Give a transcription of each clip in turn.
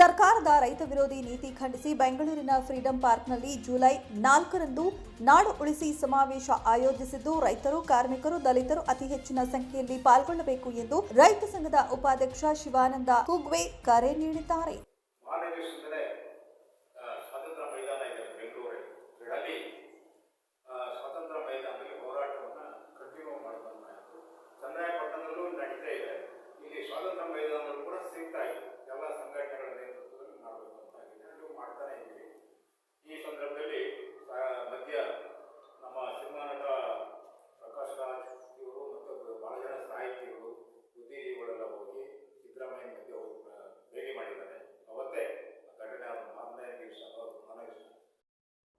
ಸರ್ಕಾರದ ರೈತ ವಿರೋಧಿ ನೀತಿ ಖಂಡಿಸಿ ಬೆಂಗಳೂರಿನ ಫ್ರೀಡಂ ಪಾರ್ಕ್ನಲ್ಲಿ ಜುಲೈ ನಾಲ್ಕರಂದು ನಾಡು ಉಳಿಸಿ ಸಮಾವೇಶ ಆಯೋಜಿಸಿದ್ದು ರೈತರು, ಕಾರ್ಮಿಕರು, ದಲಿತರು ಅತಿ ಹೆಚ್ಚಿನ ಸಂಖ್ಯೆಯಲ್ಲಿ ಪಾಲ್ಗೊಳ್ಳಬೇಕು ಎಂದು ರೈತ ಸಂಘದ ಉಪಾಧ್ಯಕ್ಷ ಶಿವಾನಂದ ಕುಗ್ವೆ ಕರೆ ನೀಡಿದ್ದಾರೆ. ಸ್ವಾತಂತ್ರ್ಯ ಮೈದಾನದಲ್ಲಿ ಕೂಡ ಸಿಗ್ತಾ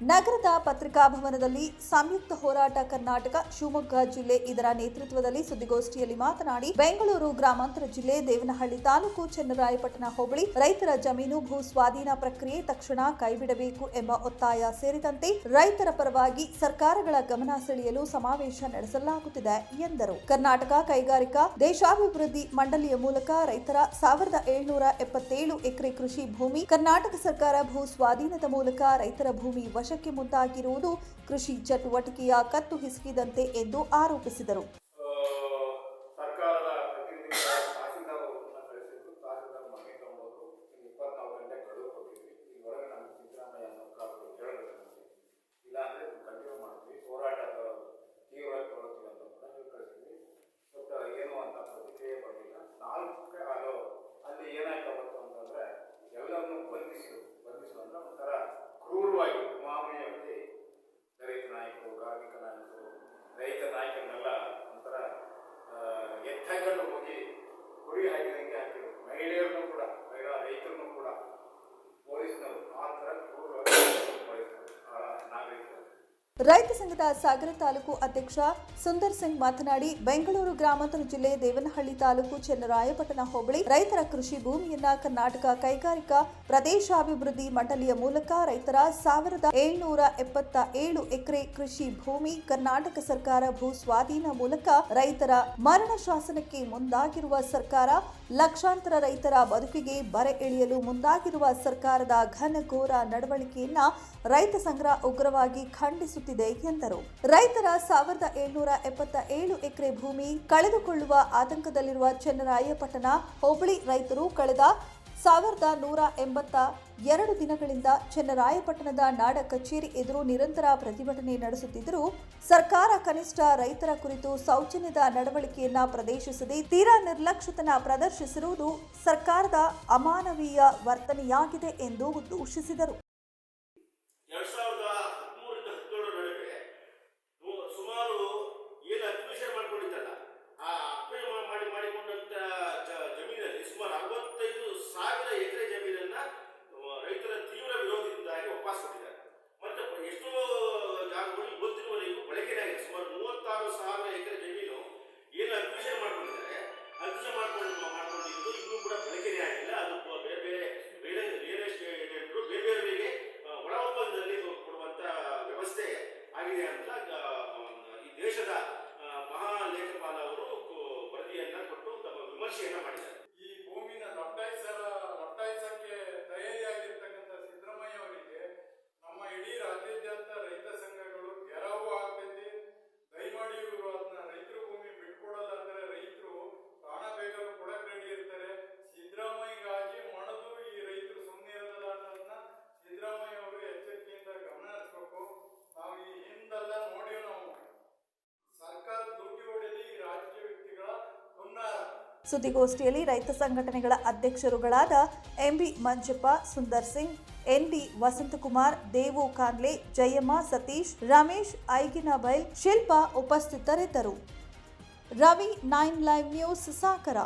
ನಗರದ ಪತ್ರಿಕಾ ಭವನದಲ್ಲಿ ಸಂಯುಕ್ತ ಹೋರಾಟ ಕರ್ನಾಟಕ, ಶಿವಮೊಗ್ಗ ಜಿಲ್ಲೆ ಇದರ ನೇತೃತ್ವದಲ್ಲಿ ಸುದ್ದಿಗೋಷ್ಠಿಯಲ್ಲಿ ಮಾತನಾಡಿ, ಬೆಂಗಳೂರು ಗ್ರಾಮಾಂತರ ಜಿಲ್ಲೆ ದೇವನಹಳ್ಳಿ ತಾಲೂಕು ಚೆನ್ನರಾಯಪಟ್ಟಣ ಹೋಬಳಿ ರೈತರ ಜಮೀನು ಭೂ ಸ್ವಾಧೀನ ಪ್ರಕ್ರಿಯೆ ತಕ್ಷಣ ಕೈಬಿಡಬೇಕು ಎಂಬ ಒತ್ತಾಯ ಸೇರಿದಂತೆ ರೈತರ ಪರವಾಗಿ ಸರ್ಕಾರಗಳ ಗಮನ ಸೆಳೆಯಲು ಸಮಾವೇಶ ನಡೆಸಲಾಗುತ್ತಿದೆ ಎಂದರು. ಕರ್ನಾಟಕ ಕೈಗಾರಿಕಾ ದೇಶಾಭಿವೃದ್ಧಿ ಮಂಡಳಿಯ ಮೂಲಕ ರೈತರ ಸಾವಿರದ ಏಳ್ನೂರ ಎಪ್ಪತ್ತೇಳು ಎಕರೆ ಕೃಷಿ ಭೂಮಿ, ಕರ್ನಾಟಕ ಸರ್ಕಾರ ಭೂ ಸ್ವಾಧೀನದ ಮೂಲಕ ರೈತರ ಭೂಮಿ ವಶಕ್ಕೆ ಮುಂದಾಗಿರುವುದು ಕೃಷಿ ಚಟುವಟಿಕೆಯ ಕತ್ತು ಹಿಸುಕಿದಂತೆ ಎಂದು ಆರೋಪಿಸಿದರು. ನಾಯಕರನ್ನೆಲ್ಲ ಒಂಥರ ಎತ್ತಗಲು ಹೋಗಿ ಕುರಿ ಹಾಕಿದಂಗೆ ಹಾಕಿದ್ರು ಮಹಿಳೆಯರನ್ನು ಕೂಡ ಮಹಿಳಾ ರೈತರನ್ನು ರೈತ ಸಂಘದ ಸಾಗರ ತಾಲೂಕು ಅಧ್ಯಕ್ಷ ಸುಂದರ್ ಸಿಂಗ್ ಮಾತನಾಡಿ, ಬೆಂಗಳೂರು ಗ್ರಾಮಾಂತರ ಜಿಲ್ಲೆ ದೇವನಹಳ್ಳಿ ತಾಲೂಕು ಚೆನ್ನರಾಯಪಟ್ಟಣ ಹೋಬಳಿ ರೈತರ ಕೃಷಿ ಭೂಮಿಯನ್ನ ಕರ್ನಾಟಕ ಕೈಗಾರಿಕಾ ಪ್ರದೇಶಾಭಿವೃದ್ಧಿ ಮಂಡಳಿಯ ಮೂಲಕ ರೈತರ ಸಾವಿರದ ಏಳ್ನೂರ ಎಪ್ಪತ್ತ ಏಳು ಎಕರೆ ಕೃಷಿ ಭೂಮಿ ಕರ್ನಾಟಕ ಸರ್ಕಾರ ಭೂ ಸ್ವಾಧೀನ ಮೂಲಕ ರೈತರ ಮರಣ ಶಾಸನಕ್ಕೆ ಮುಂದಾಗಿರುವ ಸರ್ಕಾರ, ಲಕ್ಷಾಂತರ ರೈತರ ಬದುಕಿಗೆ ಬರೆ ಎಳೆಯಲು ಮುಂದಾಗಿರುವ ಸರ್ಕಾರದ ಘನಘೋರ ನಡವಳಿಕೆಯನ್ನ ರೈತ ಸಂಘ ಉಗ್ರವಾಗಿ ಖಂಡಿಸುತ್ತಿದೆ. ಎಂದರು. ರೈತರ ಸಾವಿರದ ಏಳ್ನೂರ ಎಪ್ಪತ್ತ ಏಳು ಎಕರೆ ಭೂಮಿ ಕಳೆದುಕೊಳ್ಳುವ ಆತಂಕದಲ್ಲಿರುವ ಚೆನ್ನರಾಯಪಟ್ಟಣ ಹೋಬಳಿ ರೈತರು ಕಳೆದ ಸಾವಿರದ ನೂರ ಎಂಬತ್ತ ಎರಡು ದಿನಗಳಿಂದ ಚೆನ್ನರಾಯಪಟ್ಟಣದ ನಾಡ ಕಚೇರಿ ಎದುರು ನಿರಂತರ ಪ್ರತಿಭಟನೆ ನಡೆಸುತ್ತಿದ್ದರೂ ಸರ್ಕಾರ ಕನಿಷ್ಠ ರೈತರ ಕುರಿತು ಸೌಜನ್ಯದ ನಡವಳಿಕೆಯನ್ನ ಪ್ರದರ್ಶಿಸದೆ ತೀರಾ ನಿರ್ಲಕ್ಷ್ಯತನ ಪ್ರದರ್ಶಿಸಿರುವುದು ಸರ್ಕಾರದ ಅಮಾನವೀಯ ವರ್ತನೆಯಾಗಿದೆ ಎಂದು ದೂಷಿಸಿದರು ಮಾಡ್ಕೊಂಡು ಮಾಡ್ಕೊಂಡಿದ್ದು ಇನ್ನೂ ಕೂಡ ಬಳಕೆನೇ ಆಗಿಲ್ಲ. ಅದು ಬೇರೆ ಬೇರೆ ಬೇರೆ ರಿಯಲ್ ಎಸ್ಟೇಟ್ಗಳು ಬೇರೆ ಬೇರೆಯವರಿಗೆ ಒಳ ಒಪ್ಪಂದದಲ್ಲಿ ವ್ಯವಸ್ಥೆ ಆಗಿದೆ ಅಂತ ಈ ದೇಶದ ಮಹಾ ಮಹಾಲೇಖಪಾಲ ಅವರು ಕೊಟ್ಟು ತಮ್ಮ ವಿಮರ್ಶೆಯನ್ನ ಮಾಡಿದ್ದಾರೆ. ಸುದ್ದಿಗೋಷ್ಠಿಯಲ್ಲಿ ರೈತ ಸಂಘಟನೆಗಳ ಅಧ್ಯಕ್ಷರುಗಳಾದ M B Manjappa, Sundar Singh N D Vasanthakumar, Devu Kanle Jayamma, Satish, Ramesh, Aiginabail, Shilpa ಉಪಸ್ಥಿತರಿದ್ದರು. Ravi nine live news ಸಾಕರ